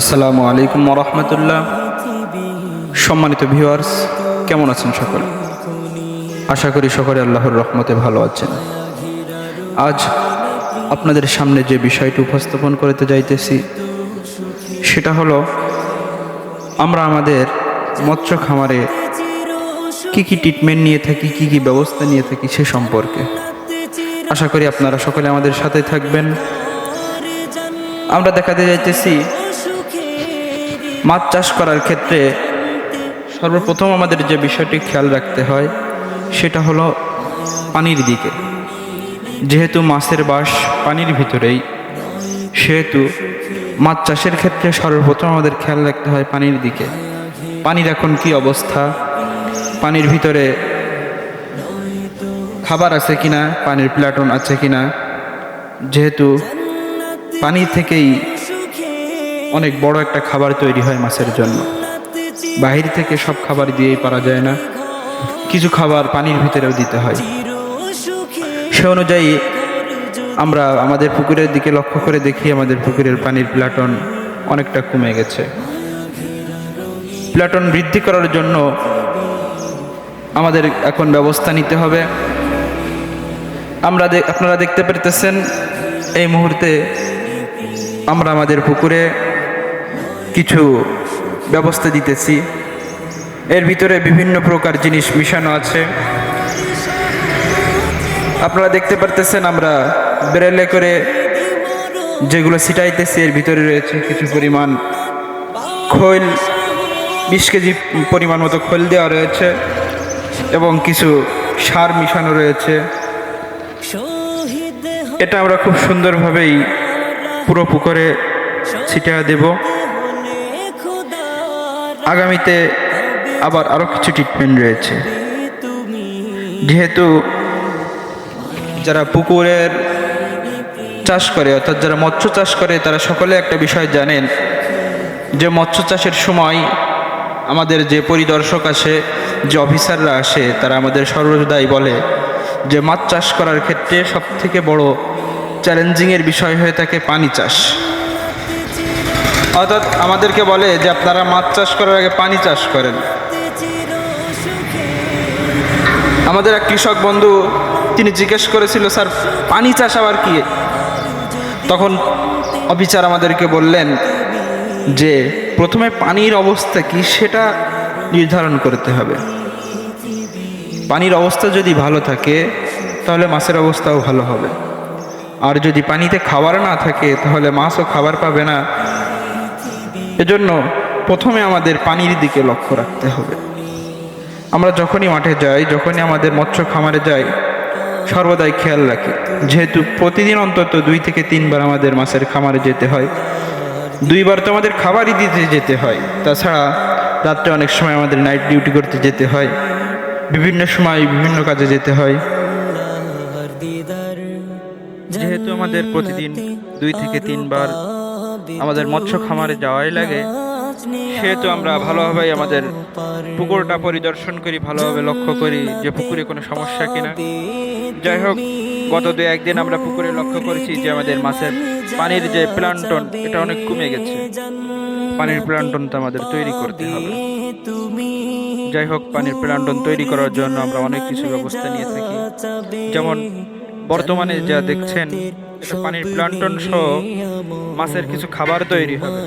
আসসালামু আলাইকুম রহমতুল্লাহ। সম্মানিত ভিউয়ার্স, কেমন আছেন সকলে? আশা করি সকলে আল্লাহর রহমতে ভালো আছেন। আজ আপনাদের সামনে যে বিষয়টি উপস্থাপন করতে যাইতেছি, সেটা হলো, আমরা আমাদের মৎস্য খামারে কি কি ট্রিটমেন্ট নিয়ে থাকি, কি কি ব্যবস্থা নিয়ে থাকি সে সম্পর্কে। আশা করি আপনারা সকলে আমাদের সাথে থাকবেন। আমরা দেখাতে যাইতেছি মাছ চাষ করার ক্ষেত্রে সর্বপ্রথম আমাদের যে বিষয়টি খেয়াল রাখতে হয়, সেটা হলো পানির দিকে। যেহেতু মাছের বাস পানির ভিতরেই, সেহেতু মাছ চাষের ক্ষেত্রে সর্বপ্রথম আমাদের খেয়াল রাখতে হয় পানির দিকে। পানির এখন কি অবস্থা? পানির ভিতরে খাবার আছে কিনা? পানির প্লাটন আছে কিনা? যেহেতু পানি থেকেই অনেক বড় একটা খাবার তৈরি হয় মাছের জন্য। বাহির থেকে সব খাবার দিয়েই পারা যায় না। কিছু খাবার পানির ভিতরেও দিতে হয়। সে অনুযায়ী আমরা আমাদের পুকুরের দিকে লক্ষ্য করে দেখি আমাদের পুকুরের পানির প্লাটন অনেকটা কমে গেছে। প্লাটন বৃদ্ধি করার জন্য আমাদের এখন ব্যবস্থা নিতে হবে। আমরা আপনারা দেখতে পেতেছেন এই মুহূর্তে আমরা আমাদের পুকুরে কিছু ব্যবস্থা দিতেছি। এর ভিতরে বিভিন্ন প্রকার জিনিস মিশানো আছে। আপনারা দেখতে পারতেছেন আমরা বেরেলে করে যেগুলো ছিটাইতেছি, এর ভিতরে রয়েছে কিছু পরিমাণ খৈল, বিশ কেজি পরিমাণ মতো খৈল দেওয়া রয়েছে এবং কিছু সার মিশানো রয়েছে। এটা আমরা খুব সুন্দরভাবেই পুরো পুকুরে ছিটা দেব। আগামীতে আবার আরও কিছু ট্রিটমেন্ট রয়েছে। যেহেতু যারা পুকুরের চাষ করে, অর্থাৎ যারা মৎস্য চাষ করে, তারা সকলে একটা বিষয় জানেন যে মৎস্য চাষের সময় আমাদের যে পরিদর্শক আসে, যে অফিসাররা আসে, তারা আমাদের সর্বদাই বলে যে মাছ চাষ করার ক্ষেত্রে সব থেকে বড় চ্যালেঞ্জিংয়ের বিষয় হয়ে থাকে পানি চাষ। অর্থাৎ আমাদেরকে বলে যে আপনারা মাছ চাষ করার আগে পানি চাষ করেন। আমাদের এক কৃষক বন্ধু, তিনি জিজ্ঞেস করেছিল, স্যার, পানি চাষ আবার কি? তখন অফিসার আমাদেরকে বললেন যে, প্রথমে পানির অবস্থা কি সেটা নির্ধারণ করতে হবে। পানির অবস্থা যদি ভালো থাকে, তাহলে মাছের অবস্থাও ভালো হবে। আর যদি পানিতে খাবার না থাকে, তাহলে মাছও খাবার পাবে না। এজন্য প্রথমে আমাদের পানির দিকে লক্ষ্য রাখতে হবে। আমরা যখনই মাঠে যাই, যখনই আমাদের মৎস্য খামারে যাই, সর্বদাই খেয়াল রাখি, যেহেতু প্রতিদিন অন্তত দুই থেকে তিনবার আমাদের মাছের খামারে যেতে হয়, দুইবার তো আমাদের খাবারই দিতে যেতে হয়। তাছাড়া রাত্রে অনেক সময় আমাদের নাইট ডিউটি করতে যেতে হয়, বিভিন্ন সময় বিভিন্ন কাজে যেতে হয়। যেহেতু আমাদের প্রতিদিন দুই থেকে তিনবার আমাদের মৎস্য খামারে যাওয়াই লাগে। সেহেতু আমরা ভালোভাবে আমাদের পুকুরটা পরিদর্শন করি, ভালোভাবে লক্ষ্য করি যে পুকুরে কোনো সমস্যা কিনা। যাই হোক, গত দু একদিন আমরা পুকুরে লক্ষ্য করেছি যে আমাদের মাছের পানির যে প্লান্টন, এটা অনেক কমে গেছে। পানির প্লান্টনটা আমাদের তৈরি করতে হবে। যাই হোক, পানির প্লান্টন তৈরি করার জন্য আমরা অনেক কিছু ব্যবস্থা নিয়ে থাকি। যেমন বর্তমানে যা দেখছেন এটা পানির প্লান্টন সহ মাছের কিছু খাবার তৈরি হবে।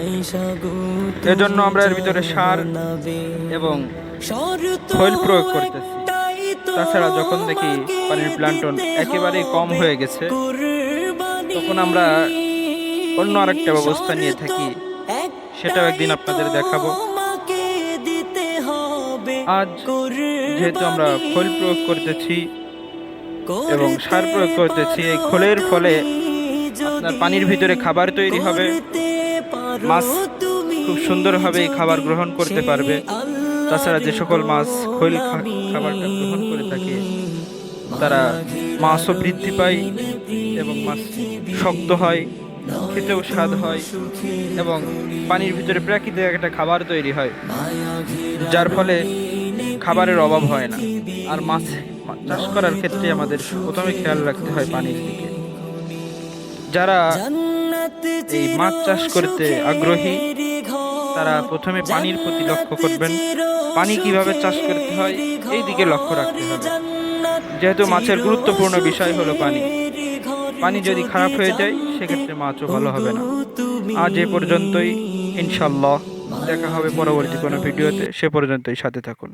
এজন্য আমরা এর ভিতরে সার এবং খৈল প্রয়োগ করতেছি। তাছাড়া যখন দেখি পানির প্লান্টন একেবারেই কম হয়ে গেছে তখন আমরা অন্য আরেকটা ব্যবস্থা নিয়ে থাকি। সেটাও একদিন আপনাদের দেখাবো। আজ যেহেতু আমরা খোল প্রয়োগ করতেছি এবং সার প্রয়োগ করতেছি এই খোলের ফলে পানির ভিতরে খাবার তৈরি হবে। মাছ খুব সুন্দরভাবে এই খাবার গ্রহণ করতে পারবে। তাছাড়া যে সকল মাছ খৈল খাবারটা গ্রহণ করে থাকে, তারা মাছও বৃদ্ধি পায় এবং মাছ শক্ত হয়, খেতেও স্বাদ হয় এবং পানির ভিতরে প্রাকৃতিক একটা খাবার তৈরি হয়, যার ফলে খাবারের অভাব হয় না। আর মাছ চাষ করার ক্ষেত্রে আমাদের প্রথমে খেয়াল রাখতে হয় পানির দিকে। যারা এই মাছ চাষ করতে আগ্রহী তারা প্রথমে পানির প্রতি লক্ষ্য করবেন। পানি কীভাবে চাষ করতে হয় এই দিকে লক্ষ্য রাখতে হবে। যেহেতু মাছের গুরুত্বপূর্ণ বিষয় হলো পানি। পানি যদি খারাপ হয়ে যায় সেক্ষেত্রে মাছও ভালো হবে না। আজ এ পর্যন্তই ইনশাল্লাহ দেখা হবে পরবর্তী কোনো ভিডিওতে। সে পর্যন্তই সাথে থাকুন।